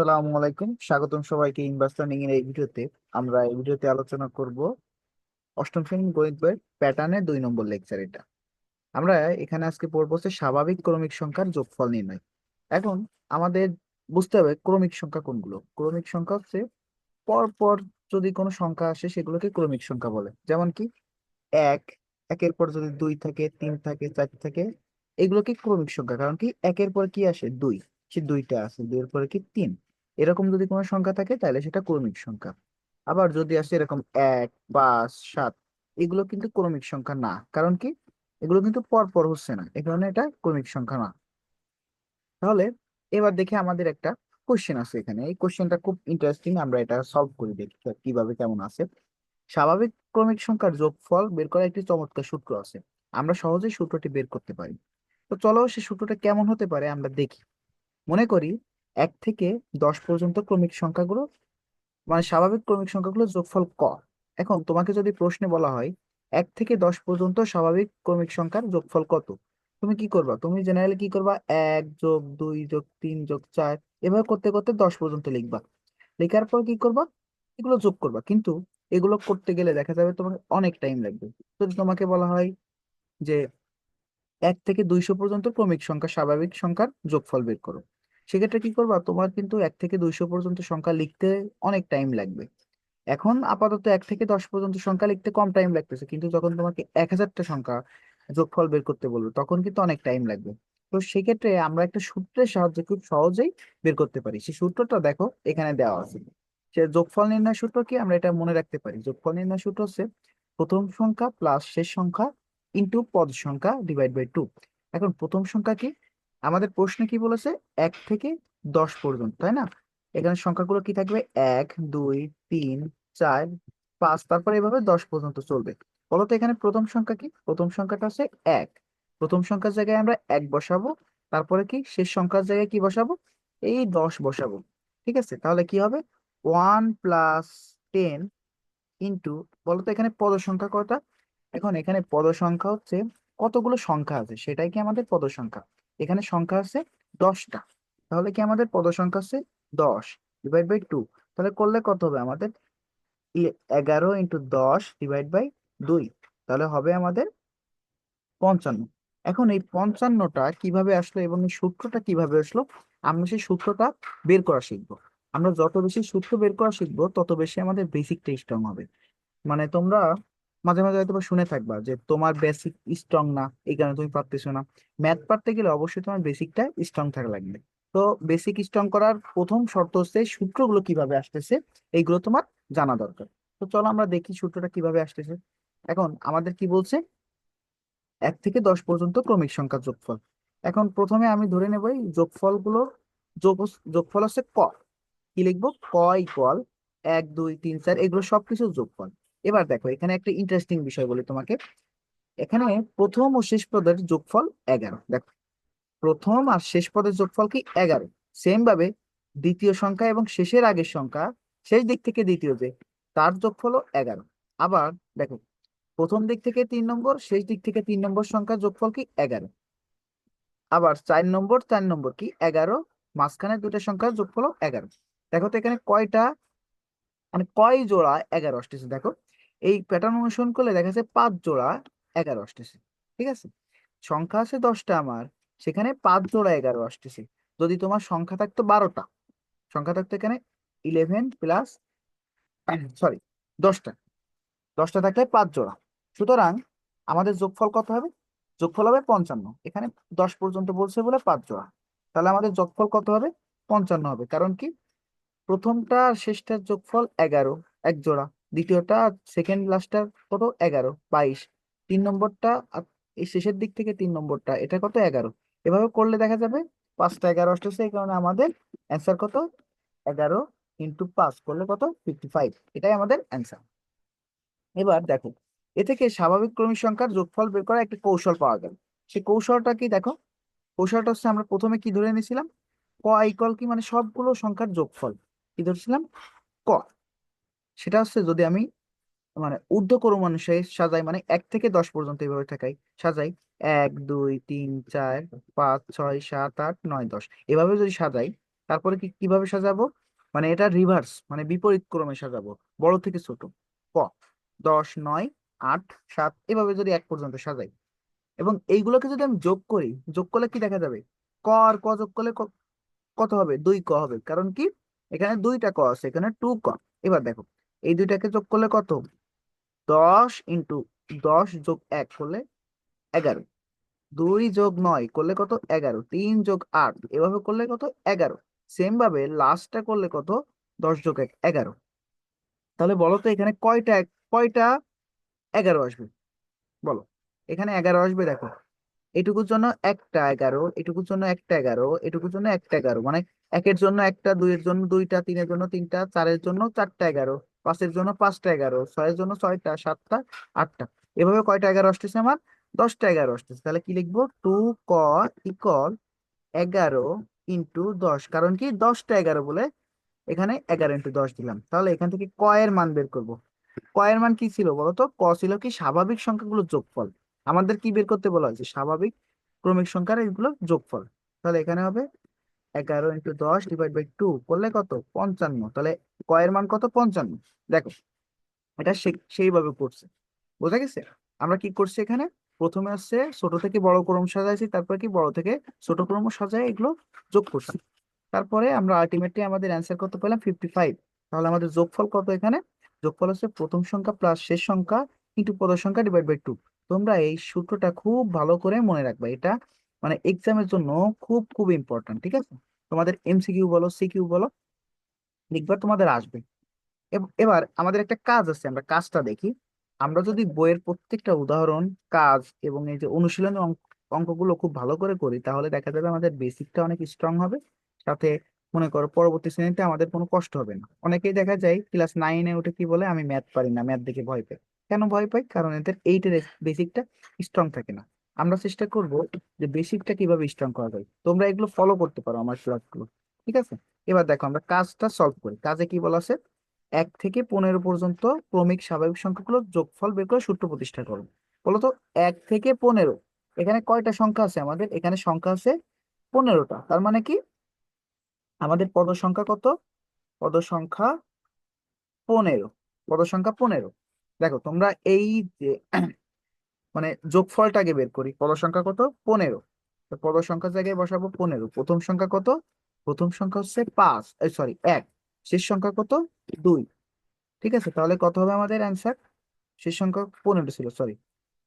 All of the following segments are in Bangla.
আসসালামু আলাইকুম। স্বাগতম সবাইকে ইনভার্স লার্নিং এর এই ভিডিওতে। আমরা এই ভিডিওতে আলোচনা করব অষ্টম শ্রেণির গণিত বইয়ের প্যাটার্নের দুই নম্বর লেকচার এটা। আমরা এখানে আজকে পড়ব হচ্ছে স্বাভাবিক ক্রমিক সংখ্যার যোগফল নির্ণয়। এখন আমাদের বুঝতে হবে ক্রমিক সংখ্যা কোনগুলো। ক্রমিক সংখ্যা হচ্ছে পর পর যদি কোনো সংখ্যা আসে সেগুলোকে ক্রমিক সংখ্যা বলে। যেমন কি এক, একের পর যদি দুই থাকে, তিন থাকে, চার থাকে, এগুলোকে ক্রমিক সংখ্যা। কারণ কি একের পর কি আসে? দুই। সে দুইটা আছে। দুইয়ের পরে কি তিন। এরকম যদি কোনো সংখ্যা থাকে, তাহলে সেটা ক্রমিক সংখ্যা। আবার যদি আসে এরকম এক, পাঁচ, সাত, এগুলো কিন্তু ক্রমিক সংখ্যা না। কারণ কি? এগুলো কিন্তু পর পর হচ্ছে না। এ কারণে এটা ক্রমিক সংখ্যা না। তাহলে এবার দেখি আমাদের একটা কোশ্চেন আছে এখানে। এই কোশ্চেনটা খুব ইন্টারেস্টিং আমরা এটা সলভ করে দেখি কীভাবে কেমন আছে। স্বাভাবিক ক্রমিক সংখ্যার যোগফল বের করার একটি চমৎকার সূত্র আছে। আমরা সহজেই সূত্রটি বের করতে পারি। তো চলো সেই সূত্রটা কেমন হতে পারে আমরা দেখি। মনে করি এক থেকে দশ পর্যন্ত ক্রমিক সংখ্যাগুলো মানে স্বাভাবিক ক্রমিক সংখ্যাগুলো যোগফল ক। এখন তোমাকে যদি প্রশ্নে বলা হয়, এক থেকে দশ পর্যন্ত স্বাভাবিক ক্রমিক সংখ্যার যোগফল কত? তুমি কি করবা? তুমি জেনারেলি কি করবা? এক যোগ দুই যোগ তিন যোগ চার, এভাবে করতে করতে দশ পর্যন্ত লিখবা। লেখার পর কি করবা? এগুলো যোগ করবা। কিন্তু এগুলো করতে গেলে দেখা যাবে তোমাকে অনেক টাইম লাগবে। যদি তোমাকে বলা হয় যে এক থেকে দুইশো পর্যন্ত ক্রমিক সংখ্যা, স্বাভাবিক সংখ্যার যোগফল বের করো। সেক্ষেত্রে কি করবা? তোমার কিন্তু এক থেকে দুইশো পর্যন্ত সংখ্যা লিখতে অনেক টাইম লাগবে। এখন আপাতত এক থেকে দশ পর্যন্ত সংখ্যা লিখতে কম টাইম লাগতেছে। কিন্তু যখন তোমাকে এক হাজারটা সংখ্যা যোগফল বের করতে বলবে, তখন কিন্তু অনেক টাইম লাগবে। তো সেক্ষেত্রে আমরা একটা সূত্রের সাহায্যে খুব সহজেই বের করতে পারি। সেই সূত্রটা দেখো, এখানে দেওয়া আছে। সে যোগফল নির্ণয় সূত্র কি? আমরা এটা মনে রাখতে পারি। যোগফল নির্ণয় সূত্র হচ্ছে প্রথম সংখ্যা প্লাস শেষ সংখ্যা ইন্টু পদ সংখ্যা ডিভাইড বাই টু এখন প্রথম সংখ্যা কি? আমাদের প্রশ্নে কি বলেছে? এক থেকে দশ পর্যন্ত, তাই না? এখানে সংখ্যাগুলো কি থাকবে? এক, দুই, তিন, চার, পাঁচ, তারপর এভাবে দশ পর্যন্ত চলবে। বলতো এখানে প্রথম সংখ্যা কি? প্রথম সংখ্যাটা হচ্ছে এক। প্রথম সংখ্যার জায়গায় আমরা এক বসাবো, তারপরে কি? শেষ সংখ্যার জায়গায় কি বসাবো? এই দশ বসাবো। ঠিক আছে? তাহলে কি হবে? ওয়ান প্লাস টেন ইন্টু বলতো এখানে পদ সংখ্যা কয়টা? এখন এখানে পদ সংখ্যা হচ্ছে কতগুলো সংখ্যা আছে? সেটাই কি আমাদের পদ সংখ্যা এখানে সংখ্যা আছে দশটা। তাহলে কি আমাদের পদ সংখ্যা আছে দশ ডিভাইড বাই টু তাহলে করলে কত হবে আমাদের? এগারো ইন্টু দশ ডিভাইড বাই দুই। তাহলে হবে আমাদের পঞ্চান্ন। এখন এই পঞ্চান্নটা কীভাবে আসলো এবং এই সূত্রটা কীভাবে আসলো? আমরা সেই সূত্রটা বের করা শিখব। আমরা যত বেশি সূত্র বের করা শিখব, তত বেশি আমাদের বেসিকটা স্ট্রং হবে। মানে তোমরা মাঝে মাঝে হয়তো শুনে থাকবা যে তোমার বেসিক স্ট্রং না, এই কারণে তুমি পারতেছো না। ম্যাথ পারতে গেলে অবশ্যই তোমার বেসিকটা স্ট্রং থাকা লাগবে। তো বেসিক স্ট্রং করার প্রথম শর্ত হচ্ছে সূত্রগুলো কীভাবে আসতেছে, এইগুলো তোমার জানা দরকার। তো চলো আমরা দেখি সূত্রটা কীভাবে আসতেছে। এখন আমাদের কি বলছে? এক থেকে দশ পর্যন্ত ক্রমিক সংখ্যার যোগফল। এখন প্রথমে আমি ধরে নেব এই যোগফলগুলো, যোগ যোগফল হচ্ছে ক। কি লিখব? ক ইকুয়াল এক, দুই, তিন, চার, এগুলো সবকিছু যোগফল। এবার দেখো, এখানে একটা ইন্টারেস্টিং বিষয় বলি তোমাকে। এখানে প্রথম ও শেষ পদের যোগফল এগারো। দেখো, প্রথম আর শেষ পদের যোগফল কি এগারো? সেম ভাবে দ্বিতীয় সংখ্যা এবং শেষের আগের সংখ্যা, শেষ দিক থেকে দ্বিতীয় যে, তার যোগফল এগারো। আবার দেখো, প্রথম দিক থেকে তিন নম্বর, শেষ দিক থেকে তিন নম্বর সংখ্যার যোগফল কি এগারো? আবার চার নম্বর চার নম্বর কি এগারো? মাঝখানে দুটা সংখ্যার যোগফল এগারো। দেখো তো এখানে কয়টা মানে কয় জোড়া? এগারো আসতেছে দেখো, এই প্যাটার্ন অনুসরণ করলে দেখা যাচ্ছে পাঁচ জোড়া এগারো আসতেছে ঠিক আছে? সংখ্যা আছে দশটা আমার, সেখানে পাঁচ জোড়া এগারো আসতেছে যদি তোমার সংখ্যা থাকতো বারোটা, সংখ্যা থাকতো এখানে ইলেভেন প্লাস সরি দশটা। দশটা থাকলে পাঁচ জোড়া। সুতরাং আমাদের যোগফল কত হবে? যোগফল হবে পঞ্চান্ন। এখানে দশ পর্যন্ত বলছে বলে পাঁচ জোড়া। তাহলে আমাদের যোগফল কত হবে? পঞ্চান্ন হবে। কারণ কি? প্রথমটা আর শেষটার যোগফল এগারো, এক জোড়া। দ্বিতীয়টা সেকেন্ড লাস্টটা কত? এগারো, বাইশ। তিন নম্বরটা আর এই শেষের দিক থেকে তিন নম্বরটা, এটা কত? এগারো। এভাবে করলে দেখা যাবে পাঁচটা এগারো আসতেছে, এই কারণে আমাদের অ্যান্সার কত? এগারো ইন্টু পাঁচ করলে কত? ফিফটি ফাইভ এটাই আমাদের অ্যান্সার এবার দেখো, এ থেকে স্বাভাবিক ক্রমিক সংখ্যার যোগফল বের করা একটি কৌশল পাওয়া গেল। সেই কৌশলটা কি দেখো? কৌশলটা হচ্ছে আমরা প্রথমে কি ধরে নিয়েছিলাম ক ইকুয়াল কি? মানে সবগুলো সংখ্যার যোগফল। কি ধরছিলাম? ক সেটা হচ্ছে যদি আমি মানে ঊর্ধ্বক্রম অনুসারে সাজাই মানে এক থেকে দশ পর্যন্ত এইভাবে থাকাই সাজাই এক, দুই, তিন, চার, পাঁচ, ছয়, সাত, আট, নয়, দশ। এভাবে যদি সাজাই, তারপরে কি, কীভাবে সাজাবো? মানে এটা রিভার্স মানে বিপরীত ক্রমে সাজাবো, বড় থেকে ছোট। ক, দশ, নয়, আট, সাত, এভাবে যদি এক পর্যন্ত সাজাই। এবং এইগুলোকে যদি আমি যোগ করি, যোগ করলে কি দেখা যাবে? ক আর ক যোগ করলে কত হবে? দুই ক হবে। কারণ কি? এখানে দুইটা ক আছে এখানে টু ক এবার দেখো, এই দুইটাকে যোগ করলে কত? দশ ইন্টু দশ যোগ এক করলে এগারো। দুই যোগ নয় করলে কত? এগারো। তিন যোগ আট, এভাবে করলে কত? এগারো। সেম ভাবে লাস্টটা করলে কত? দশ যোগ এক, এগারো। তাহলে বলো তো এখানে কয়টা কয়টা এগারো আসবে? বলো। এখানে এগারো আসবে দেখো। এটুকুর জন্য একটা এগারো, এটুকুর জন্য একটা এগারো, এটুকুর জন্য একটা এগারো। মানে একের জন্য একটা, দুইয়ের জন্য দুইটা, তিনের জন্য তিনটা, চারের জন্য চারটা, এগারো, পাঁচের জন্য পাঁচটা, এগারো, ছয়ের জন্য ছয়টা, সাতটা, আটটা। এভাবে কয়টা এগারো আসতেছে আমার? দশটা এগারো আসতেছে। তাহলে কি লিখব? টু ক ইকল এগারো ইন্টু দশ। কারণ কি? দশটা এগারো বলে এখানে এগারো ইন্টু দশ দিলাম। তাহলে এখান থেকে ক এর মান বের করব। ক এর মান কি ছিল বলতো ক ছিল কি? স্বাভাবিক সংখ্যাগুলোর যোগফল। আমাদের কি বের করতে বলা হয়েছে? স্বাভাবিক ক্রমিক সংখ্যার এগুলো যোগফল। তাহলে এখানে হবে এগারো ইন্টু দশ ডিভাইড বাই টু করলে কত? পঞ্চান্ন। তাহলে ক এর মান কত? পঞ্চান্ন। দেখো, এটা সেইভাবে করছে। বোঝা গেছে? আমরা কি করছি এখানে? প্রথমে হচ্ছে ছোট থেকে বড় ক্রম সাজাইছি, তারপরে কি বড় থেকে ছোট ক্রম সাজায় এগুলো যোগ করছি। তারপরে আমরা আলটিমেটলি আমাদের অ্যান্সার কত পেলাম? ফিফটি ফাইভ তাহলে আমাদের যোগফল কত এখানে? যোগফল হচ্ছে প্রথম সংখ্যা প্লাস শেষ সংখ্যা ইন্টু পদ সংখ্যা ডিভাইড বাই টু তোমরা এই সূত্রটা খুব ভালো করে মনে রাখবে। এটা মানে এক্সামের জন্য খুব খুব ইম্পর্টেন্ট ঠিক আছে? তোমাদের এমসিকিউ বলো সিকিউ বলো লিখবা তোমাদের আসবে। এব- এবার আমাদের একটা কাজ আছে, আমরা কাজটা দেখি। আমরা যদি বইয়ের প্রত্যেকটা উদাহরণ, কাজ এবং এই যে অনুশীলনী অঙ্কগুলো খুব ভালো করে করি, তাহলে দেখা যাবে আমাদের বেসিকটা অনেক স্ট্রং হবে। সাথে মনে করো পরবর্তী শ্রেণীতে আমাদের কোনো কষ্ট হবে না। অনেকেই দেখা যায় ক্লাস নাইনে উঠে কি বলে, আমি ম্যাথ পারি না ম্যাথ দেখে ভয় পাই। কেন ভয় পাই? কারণ এদের এইটের বেসিকটা স্ট্রং থাকে না। আমরা চেষ্টা করব যে বেসিকটা কীভাবে স্ট্রং করা যায়। তোমরা এগুলো ফলো করতে পারো আমার ক্লাসগুলো ঠিক আছে? এবার দেখো আমরা কাজটা সলভ করি। কাজে কি বলা আছে? এক থেকে পনেরো পর্যন্ত ক্রমিক স্বাভাবিক সংখ্যাগুলোর যোগফল বের করে সূত্র প্রতিষ্ঠা করো। বলতো এক থেকে পনেরো, এখানে কয়টা সংখ্যা আছে আমাদের? এখানে সংখ্যা আছে পনেরোটা। তার মানে কি? আমাদের পদ সংখ্যা কত? পদ সংখ্যা পনেরো। পদ সংখ্যা পনেরো। দেখো তোমরা এই যে মানে যোগফলটাকে বের করি। পদ সংখ্যা কত? পনেরো। তো পদ সংখ্যার জায়গায় বসাবো পনেরো। প্রথম সংখ্যা কত? প্রথম সংখ্যা হচ্ছে পাঁচ। সরি এক। শেষ সংখ্যা কত? দুই। ঠিক আছে? তাহলে কত হবে আমাদের অ্যান্সার শেষ সংখ্যা পনেরো ছিল সরি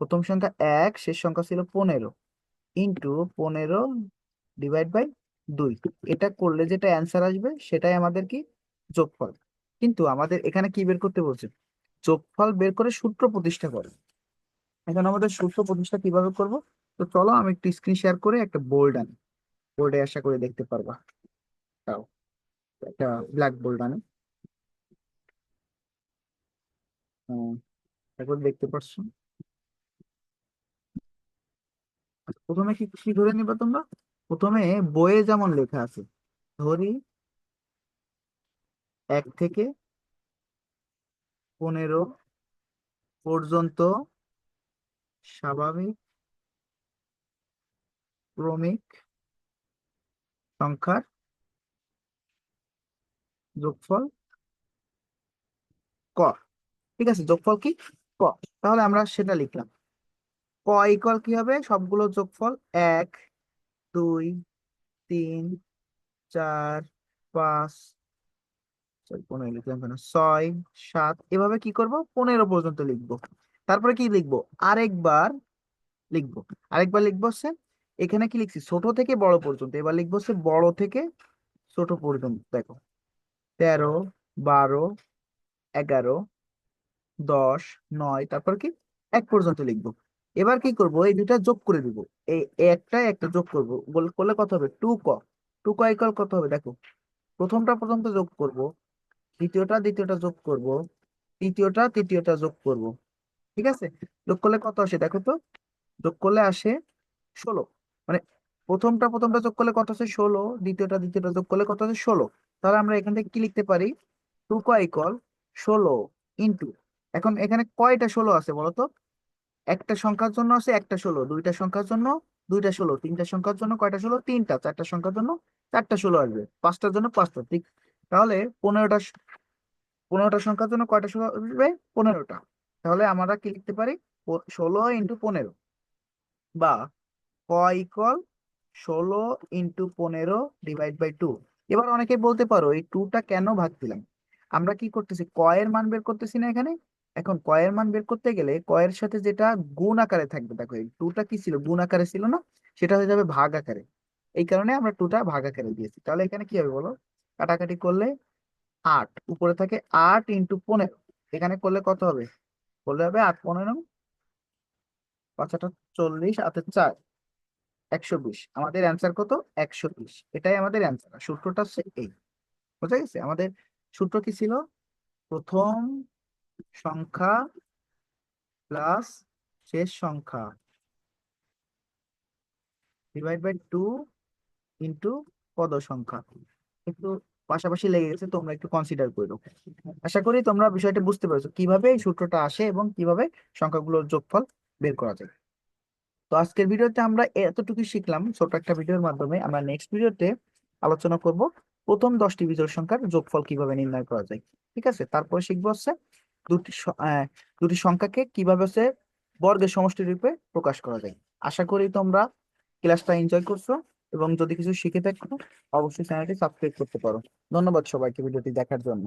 প্রথম সংখ্যা এক, শেষ সংখ্যা ছিল পনেরো। ইন্টু পনেরো ডিভাইড বাই দুই। এটা করলে যেটা অ্যান্সার আসবে, সেটাই আমাদের কি? যোগফল। কিন্তু আমাদের এখানে কি বের করতে বলছে? যোগফল বের করে সূত্র প্রতিষ্ঠা করে। এখন আমাদের সূত্র প্রতিষ্ঠা কীভাবে করব? তো চলো আমি একটু স্ক্রিন শেয়ার করে একটা বোর্ড আনি। বোর্ডে আশা করে দেখতে পারবা। তাও একটা ব্ল্যাক বোর্ড আনি। এখন দেখতে আচ্ছা, প্রথমে কি কি ধরে নিবা তোমরা? প্রথমে বইয়ে যেমন লেখা আছে ধরি এক থেকে পনেরো পর্যন্ত স্বাভাবিক, ক্রমিক সংখ্যার যোগফল ক। ঠিক আছে, যোগফল কি? ক। তাহলে আমরা সেটা লিখলাম। ক ইকুয়াল কি হবে? সবগুলো যোগফল এক, দুই, তিন, চার, পাঁচ পনেরো লিখলাম কেন? ছয়, সাত। এভাবে কি করব? পনেরো পর্যন্ত লিখব। তারপরে কি লিখব? আরেকবার লিখব। আরেকবার লিখব হচ্ছে, এখানে কি লিখছি? ছোট থেকে বড় পর্যন্ত। এবার লিখব হচ্ছে বড় থেকে ছোট পর্যন্ত। দেখো, তেরো, বারো, এগারো, দশ, নয়, তারপর কি? এক পর্যন্ত লিখব। এবার কি করব? এই দুইটা যোগ করে দিব। এই একটা একটা যোগ করব। করলে কত হবে? টু ক। টু ক ইকুয়াল কত হবে? দেখো, প্রথমটা প্রথমটা যোগ করব, দ্বিতীয়টা দ্বিতীয়টা যোগ করব, তৃতীয়টা তৃতীয়টা যোগ করব। ঠিক আছে? যোগ করলে কত আসে? দেখো তো, যোগ করলে আসে ষোলো। মানে প্রথমটা প্রথমটা যোগ করলে কত আছে ষোলো। দ্বিতীয়টা দ্বিতীয়টা যোগ করলে কত আছে ষোলো। তাহলে আমরা এখান থেকে কি লিখতে পারি? টু কয় ইকুয়াল ষোলো ইন্টু এখন এখানে কয়টা ষোলো আছে বলো তো? একটা সংখ্যার জন্য আছে একটা ষোলো। দুইটা সংখ্যার জন্য দুইটা ষোলো। তিনটা সংখ্যার জন্য কয়টা ষোলো? তিনটা। চারটা সংখ্যার জন্য চারটা ষোলো আসবে। পাঁচটার জন্য পাঁচটা, ঠিক? তাহলে পনেরোটা পনেরোটা সংখ্যার জন্য কয়টা ষোলো আসবে? পনেরোটা। তাহলে আমরা কি লিখতে পারি? ষোলো ইন্টু পনেরো। বা ক ইকুয়াল ষোলো ইন্টু পনেরো ডিভাইড বাই টু এবার অনেকে বলতে পারো, এই টুটা কেন ভাগ দিলাম? আমরা কি করতেছি? কয়ের মান বের করতেছি না এখানে? এখন কয়ের মান বের করতে গেলে কয়ের সাথে যেটা গুণ আকারে থাকবে, দেখো এই টুটা কি ছিল? গুণ আকারে ছিল না? সেটা হয়ে যাবে ভাগ আকারে। এই কারণে আমরা টুটা ভাগ আকারে দিয়েছি। তাহলে এখানে কি হবে বলো? কাটাকাটি করলে আট। উপরে থাকে আট ইন্টু পনেরো। এখানে করলে কত হবে? করলে হবে আট পনেরো পাঁচাটা চল্লিশ হাতে চার একশো বিশ। আমাদের অ্যান্সার কত? একশো বিশ। এটাই আমাদের অ্যান্সার সূত্রটা হচ্ছে এই। বুঝা গেছে? আমাদের সূত্র কি ছিল? প্রথম সংখ্যা প্লাস শেষ সংখ্যা ডিভাইড বাই টু ইন্টু পদ সংখ্যা একটু পাশাপাশি লেগে গেছে, তোমরা একটু কনসিডার করো আশা করি তোমরা বিষয়টা বুঝতে পেরেছ, কীভাবে এই সূত্রটা আসে এবং কীভাবে সংখ্যাগুলোর যোগফল বের করা যায়। তো আজকের ভিডিওতে আমরা এতটুকু শিখলাম ছোট একটা ভিডিওর মাধ্যমে। আমরা নেক্সট ভিডিওতে আলোচনা করব প্রথম দশটি বিজোড় সংখ্যার যোগফল কীভাবে নির্ণয় করা যায়। ঠিক আছে? তারপরে শিখব হচ্ছে দুটি দুটি সংখ্যাকে কীভাবে হচ্ছে বর্গের সমষ্টি রূপে প্রকাশ করা যায়। আশা করি তোমরা ক্লাসটা এনজয় করছ। এবং যদি কিছু শিখে থাকো, অবশ্যই চ্যানেলটি সাবস্ক্রাইব করতে পারো। ধন্যবাদ সবাইকে ভিডিওটি দেখার জন্য।